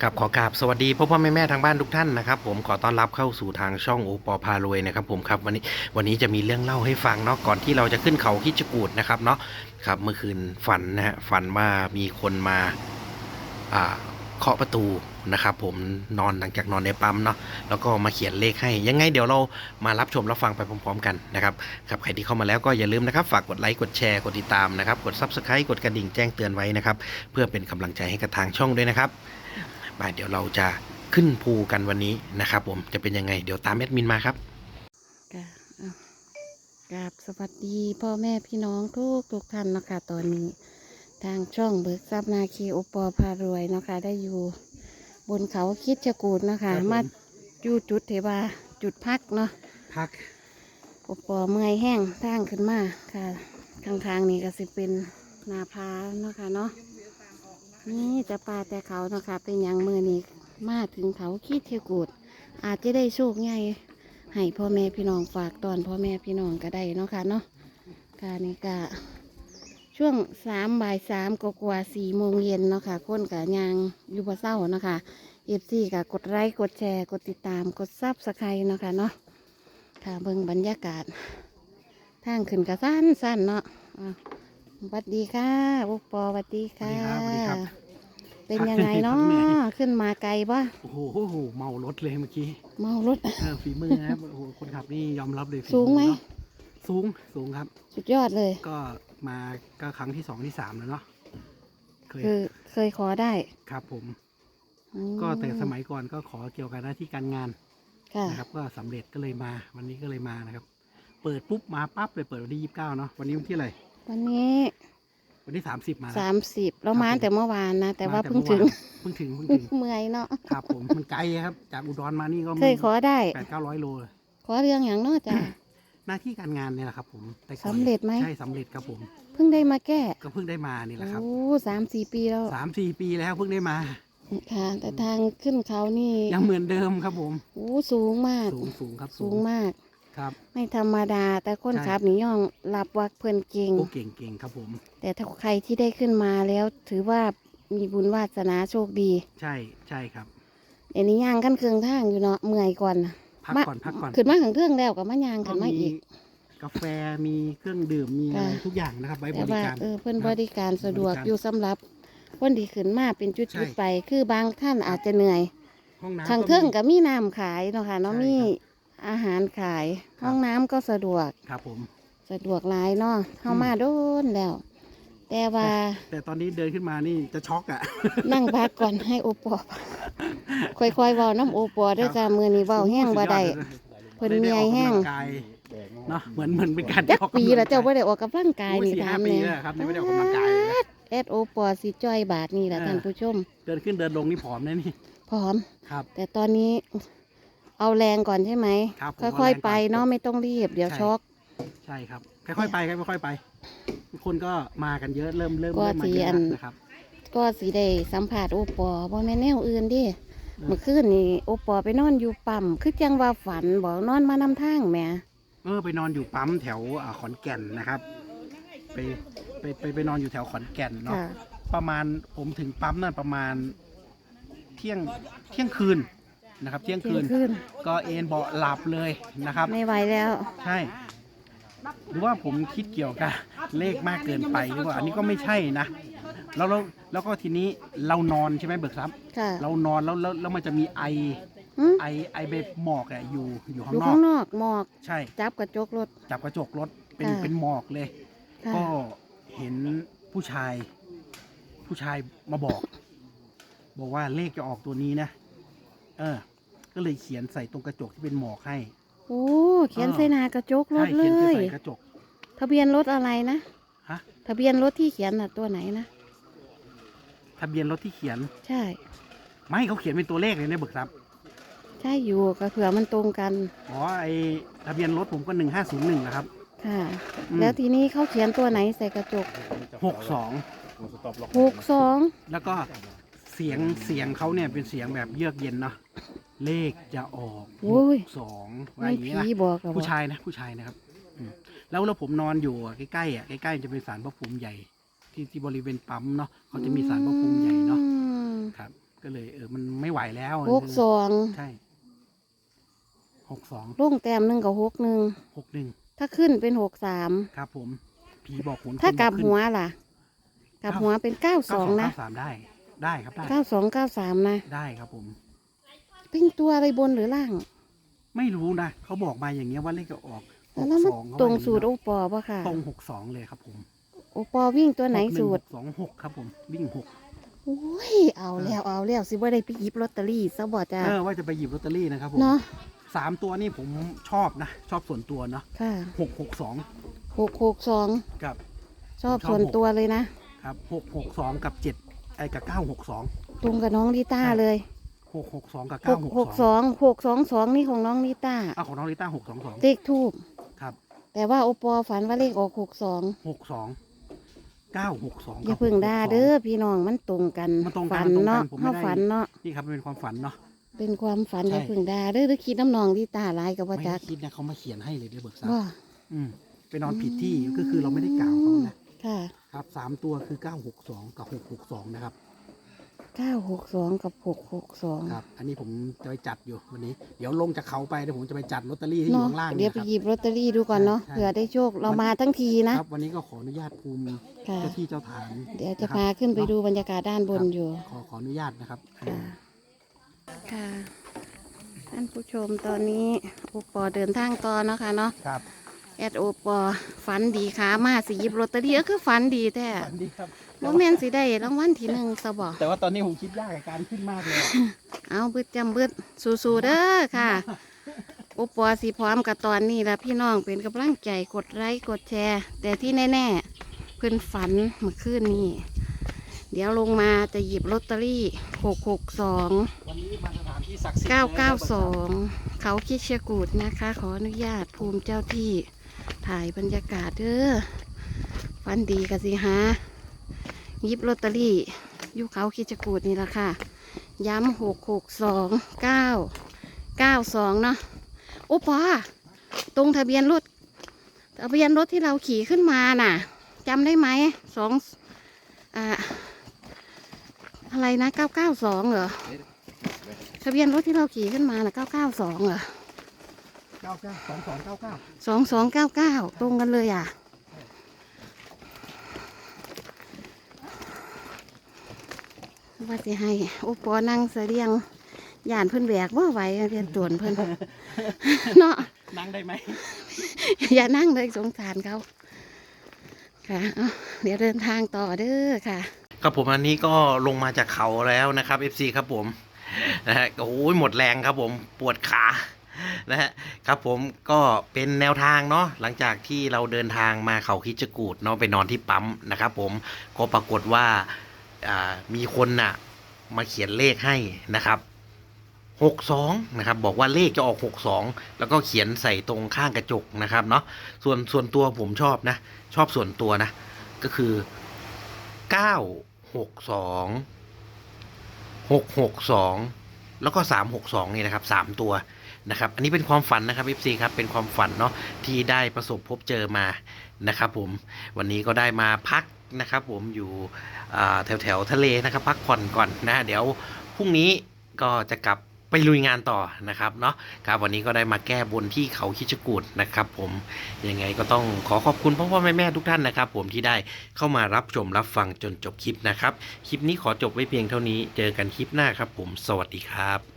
ครับขอกราบสวัสดีพ่อพ่อแม่แม่ทางบ้านทุกท่านนะครับผมขอต้อนรับเข้าสู่ทางช่องโอปอพารวยนะครับผมครับวันนี้วันนี้จะมีเรื่องเล่าให้ฟังเนาะก่อนที่เราจะขึ้นเขาคิจกูดนะครับเนาะครับเมื่อคืนฝันนะฮะฝันว่ามีคนมาอ่าเคาะประตูนะครับผมนอนหลังจากนอนในปั๊มเนาะแล้วก็มาเขียนเลขให้ ยังไงเดี๋ยวเรามารับชมรับฟังไปพร้อม ๆ กันนะครับครับใครที่เข้ามาแล้วก็อย่าลืมนะครับ ฝากกดไลค์กดแชร์กดติดตามนะครับกด Subscribe กดกระดิ่งแจ้งเตือนไว้นะครับเพื่อเป็นกำลังใจให้กับทางช่องด้วยนะครับ มาเดี๋ยวเราจะขึ้นภูกันวันนี้นะครับผมจะเป็นยังไง เดี๋ยวตามแอดมินมาครับกะอะกราบสวัสดีพ่อแม่พี่น้องทุกทุกท่านเนาะคะตอนนี้ ทางช่องเบิกทรัพย์นาคีโอปอพารวยเนาะคะได้อยู่บนเขาคิดจกูดเนาะครัคะบผมมาอยู่จุดเทวาจุดพักเนาะพักโอปอเมื่อยแห้งทางขึ้นมาค่ะข้างๆนี้ก็สิเป็นนาพาเนาะค่ะเนาะ นี่จะปลาแต่เขานะคะเป็นอย่างมือนี้มาถึงเขาคิดเทกูด อาจจะได้โชคใหญ่ให้พ่อแม่พี่น้องฝากตอนพ่อแม่พี่น้องก็ได้เนาะค่ะเนาะการนี้ก็ช่วงสามบ่ายสามกว่าสี่โมงเย็นเนาะค่ะคนกับยางอยู่บ่เศร้าเนาะค่ะเอฟซีกับกดไลค์กดแชร์กดติดตามกดซับสไครต์เนาะค่ะเนาะค่ะเบิ่งบรรยากาศ ทางขึ้นกะสั้นสั้นเนาะอะสวัสดีค่ะอุปปอสวัสดีค่ะสวัสดีครับ เป็นยังไงเนาะเหนื่อยขึ้นมาไกลปะโอ้โหเมารถเลยเมื่อกี้ เมารถเออฝีมือนะครับโอ้โหคนขับนี่ยอมรับเลยฝีสูงไหมอเนอะสูงสูงครับ สุดยอดเลย ก็มาก็ครั้งที่สองที่สามแล้วเนาะเคยคือเคยขอได้ครับผมอืมก็แต่สมัยก่อนก็ขอเกี่ยวกับหน้าที่การงานค่ะนะครับ ก็สำเร็จก็เลยมา วันนี้ก็เลยมานะครับ เปิดปุ๊บมาปั๊บเลยเปิดวันที่ยี่สิบเก้าเนาะวันนี้วันที่อะไรวันนี้ วันที่สามสิบมาแล้ว สามสิบเรามาครับผมแต่เมื่อวานนะ แต่ว่ามาเพิ่งถึง เพิ่งถึงเพิ่งถึง เมื่อยเนาะ ครับผมมันไกลครับ จากอุดรมานี่ก็เคยขอได้ แปดเก้าร้อยโลเลยขอเรื่องอย่างเนอกจ้ะ หน้าที่การงานเนี่ยแหละครับ ผมแต่ก่อนสำเร็จไหม ใช่สำเร็จครับผม เพิ่งได้มาแก้ ก็เพิ่งได้มานี่แหละครับโอ้สามสี่ปีแล้ว สามสี่ปีแล้วเพิ่งได้มา ค่ะ แต่ทางขึ้นเขานี่ยังเหมือนเดิมครับผม โอ้สูงมาก สูงสูงครับสูงมาก ครับไม่ธรรมดา แต่คนใช่ขับนี่ย่องรับวักเพื่อนเก่งโอ้เก่งเก่งครับผม แต่ถ้าใครที่ได้ขึ้นมาแล้วถือว่ามีบุญวาสนาโชคดี ใช่ใช่ครับเอ็นี้ย่างกันเครื่องทางอยู่เนาะเมื่อยก่อนน่ะพักมาก่อนพักก่อนขึ้นมาข้างเครื่องแล้วก็มาย่างขึ้นมาอีก กาแฟมีเครื่องดื่มมีอะไรค่ะทุกอย่างนะครับไว้บแต่ริว่าการเออเพิ่นครับบริการสะดวกบริการอยู่สำหรับคนที่ขึ้นมาเป็นจุใช่ดๆไป คือบางท่านอาจจะเหนื่อยห้องน้ำข้างก็เครื่องมีก็มีน้ำขายเนาะค่ะเนาะใช่มีครับ อาหารขายครับห้องน้ำก็สะดวก ครับผม สะดวกหลายเนาะเข้าอืมมาโดนแล้ว แต่ว่าแต่ตอนนี้เดินขึ้นมานี่จะช็อกอะนั่งพักก่อนให้โอปอค่อยๆเว้าน้ำโอปอด้วยจ้ามือนี้เว้าแห้งบ่ได้เพิ่นเมียแห้งได้ออกกำลักายเนาะเหมือนเหมือนเป็นการจักออกปีกำแล้วเจ้ากบ่ได้ออกกำลังกายโอ้ยนี่สี่ถาห้ามปีแน่แล้วครับนี่ไม่ได้ออกกำลังกายเลยนะเอสโอปอสิจ้อยบาทนี่แหละเออท่านผู้ชมเดินขึ้นเดินลงนี่ผอมนะนี่ พร้อม ครับ แต่ตอนนี้ เอาแรงก่อนใช่ไหมครับผมค่เอาอยแรงก่อนๆไปเนาะไม่ต้องรีบเดี๋ยวใช่ ช็อก ใช่ครับ ค่อยๆไปครับค่อยๆไปทุกคนก็มากันเยอะเริ่มเริ่มก็เริ่มมาสิเยอะอัน แล้วนะครับก็สิได้สัมผัสโอปอบ่แม่นแนวอื่นดิเมื่อคืนนี่โอปอไปนอนอยู่ปั๊มคือจังว่าฝันบอกนอนมานำทางแหมเออไปนอนอยู่ปั๊มแถวอ่าขอนแก่นนะครับ ไปไปไปไปนอนอยู่แถวขอนแก่นเนาะค่ะ ประมาณผมถึงปั๊มนั่นประมาณเที่ยงเที่ยงคืน นะครับ เที่ยงเที่คืยงนคืน ก็เอนเบาะหลับเลยนะครับ ไม่ไหวแล้ว ใช่ หรือว่าผมคิดเกี่ยวกับเลขมากเกินไปหรือว่าอันนี้ก็ไม่ใช่นะ แล้วแล้วแล้วก็ทีนี้เรานอนใช่ไหมเบิกทรัพย์ค่ะเรานอนแล้วแล้วแล้วมันจะมีไอหึไอไอเบบหมอกอะอยู่อยู่ข้าองยู่นอข้าก งนอกหมอก ใช่ จับกระจกรถ จับกระจกรถเป็นค่ะ เป็นหมอกเลย ค่ะก็เห็นผู้ชาย ผู้ชายมาบอก บอกว่าเลขจะออกตัวนี้นะ เออ ก็เลยเขียนใส่ตรงกระจกที่เป็นหมอกให้ โอ้ เขียนใส่หนากระจกรใช่ถเลเขียนยใส่กระจก ทะเบียนรถอะไรนะ ฮะ ทะเบียนรถที่เขียนน่ะตัวไหนนะ ทะเบียนรถที่เขียน ใช่ ไม่เขาเขียนเป็นตัวเลขเลยนะเบิกทรัพย์ใช่อยู่ก็เผื่อมันตรงกัน อ๋อไอทะเบียนรถผมก็หนึ่งห้าศูนย์หนึ่งนะครับ ค่ะ อืม แล้วทีนี้เขาเขียนตัวไหนใส่กระจกหกสองหกสองแล้วก็เสียงเสียงเขาเนี่ยเป็นเสียงแบบเยือกเย็นเนาะ เลขจะออกหโอ้ยกสองว่าไม่อย่างนี้นะผีบอกกับผู้ชายนะ ผู้ชายนะครับอืมแล้วแล้วผมนอนอยู่อะใกล้ๆอะใกล้ๆจะเป็นศาลพระภูมิใหญ่ ที่ที่บริเวณปั๊มเนาะเขาจะมีศาลพระภูมิใหญ่เนาะอืมครับ ก็เลยเออมันไม่ไหวแล้วหกสองใช่หกสองลุงแต้มหนึ่งกับหกหนึ่งหกหนึ่งถ้าขึ้นเป็นหกสามครับ ผมผีบอกหนถ้ากลับขึ้นหัวล่ะ กลับหัวเป็นเก้าสองนะเก้าสามได้ได้ครับได้เก้าสองเก้าสามนะ ได้ครับผม เป็นตัวอะไรบนหรือล่างไม่รู้นะเขาบอกมาอย่างเงี้ยว่าเลขจะออกหแล้วกมันสองเขาตรงว่าอย่างสูนี้ตรโอเนาะปอป่ะค่ะ ตรงหกสองเลยครับผมโอปอวิ่งตัวไหนกงสูตรหกสองหกครับผม วิ่งหกโอ้ยเอาแล้วเอาแล้วสิว่าได้ไปหยิบลอตเตอรี่ซะบ่จ้าเออว่าจะไปหยิบลอตเตอรี่นะครับผมเนาะสามตัวนี่ผมชอบนะ ชอบส่วนตัวเนาะค่ะหกหกสองหกหกสองกับชอบชอบส่วนหกตัวเลยนะครับหกหกสองกับเจ็ดไอ้กับเก้าหกสองตรงกับน้องลิต้าใช่เลย หกหกสองกับหเก้ากหกหกสสององหกสองสองนี่ของน้องลิต้าอ้าวของน้องลิต้าหกสองสองเลขทูบครับแต่ว่าโอปอฝันว่าเลขออกหกสองหกสองเก้าหกสองอย่าเพึ่งด่าเด้อพี่น้องมันตรงกันมันตรงกันฝันมันตรงกันเนาะผมไม่เขาได้ฝันเนาะนี่ครับเป็นความฝันเนาะ เป็นความฝันใช่ อย่าเพึ่งด่าเด้อหรือคิดน้ำนองลิต้าหลายกับว่าไม่จัได้กคิดนะเขามาเขียนให้เลยเดี๋ยวเบิกทรัพว่าย์อืมไปนอนผิดที่ก็คือเราไม่ได้กล่าวเขานะ ค่ะ ครับสามตัวคือเก้าหกสองกับหกหกสองนะครับ เก้าหกสองกับหกหกสองครับ อันนี้ผมจะไปจัดอยู่วันนี้ เดี๋ยวลงจากเขาไปเดี๋ยวผมจะไปจัดลอตเตอรี่ที่อยู่เนาะข้างล่างเดี๋ยวนะไปครับหยิบลอตเตอรี่ดูก่อนเนาะใช่เผื่อได้โชคเรามาทั้งทีนะครับ วันนี้ก็ขออนุญาตภูมิค่ะ เจ้าที่เจ้าทางเดี๋ยวจะพาขึ้นไปดูบรรยากาศด้านบนอยู่ ขอขออนุญาตนะครับค่ะค่ะ ท่านผู้ชมตอนนี้โอปอเดินทางต่อเนาะค่ะเนาะครับแอดโอปอฝันดีขามาสิหยิบลอตเตอรี่ก็คือฝันดีแท้ ฝันดีครับ โมเมนสิได้รางวัลที่หนึ่งสบอแต่ว่าตอนนี้ผมคิดยากกับการขึ้นมากเลยอะเอาบึดจำบึดสู้ๆเด้อค่ะโอปอสิพร้อมกับตอนนี้ละพี่น้องเป็นกำลังใจกดไลค์กดแชร์ แต่ที่แน่ๆเพื่อนฝันเมื่อคืนนี้ เดี๋ยวลงมาจะหยิบลอตเตอรี่หกหกสอง วันนี้มาสถานที่ศักดิ์สิทธิ์เก้าเก้าสลอยงเขาคิดเชียกูดนะคะ ขออนุญาตภูมิเจ้าที่ถ่ายบรรยากาศเด้อฟันดีกะสิฮะห ยิบลอตเตอรี่อยู่เขาคิดเชียกูดนี่ละค่ะ ย้ำหกหกสองเก้าเก้าสองเนาะโอ้ปอตรงทะเบียนรถทะเบียนรถที่เราขี่ขึ้นมาน่ะจำได้ไหมสองอ่าอะไรนะเก้าเก้าสองเหรอทะเบียนรถที่เราขี่ขึ้นมาน่ะเก้าเก้าสองเหรอเก้าเก้าสองสองเก้าเก้าสองสองเก้าเก้าตรงกันเลยอะ ว่าสิให้โอปอนั่งเสดียงย่านเพิ่นแบกว่าไหวเรียนตวนเพิ่นเนาะนั่งได้ไหมอย่านั่งเลยสงสารเขาค่ะเอาเดี๋ยวเดินทางต่อเด้อค่ะ ครับผมอันนี้ก็ลงมาจากเขาแล้วนะครับ FC ครับผมนะฮะโอ้ยหมดแรงครับผมปวดขานะฮะครับผมก็เป็นแนวทางเนาะหลังจากที่เราเดินทางมาเขาคิดจกูดเนาะไปนอนที่ปั๊มนะครับผมก็ปรากฏว่าอ่า มีคนน่ะมาเขียนเลขให้นะครับหกสองนะครับ บอกว่าเลขจะออกหกสองแล้วก็เขียนใส่ตรงข้างกระจกนะครับเนาะส่วนส่วนตัวผมชอบนะ ชอบส่วนตัวนะ ก็คือเก้าหกสองหกหกสองแล้วก็สามหกสองนี่นะครับสามตัวนะครับ อันนี้เป็นความฝันนะครับ FC ครับเป็นความฝันเนาะที่ได้ประสบพบเจอมานะครับ ผมวันนี้ก็ได้มาพัก นะครับผมอยู่แถวแถวทะเลนะครับพักผ่อนก่อนนะเดี๋ยวพรุ่งนี้ก็จะกลับไปลุยงานต่อนะครับเนาะครับวันนี้ก็ได้มาแก้บนที่เขาคิดจกูดนะครับผมยังไงก็ต้องขอขอบคุณพ่อพ่อแม่แม่ทุกท่านนะครับ ผมที่ได้เข้ามารับชมรับฟังจนจบคลิปนะครับ คลิปนี้ขอจบไว้เพียงเท่านี้ เจอกันคลิปหน้าครับผม สวัสดีครับ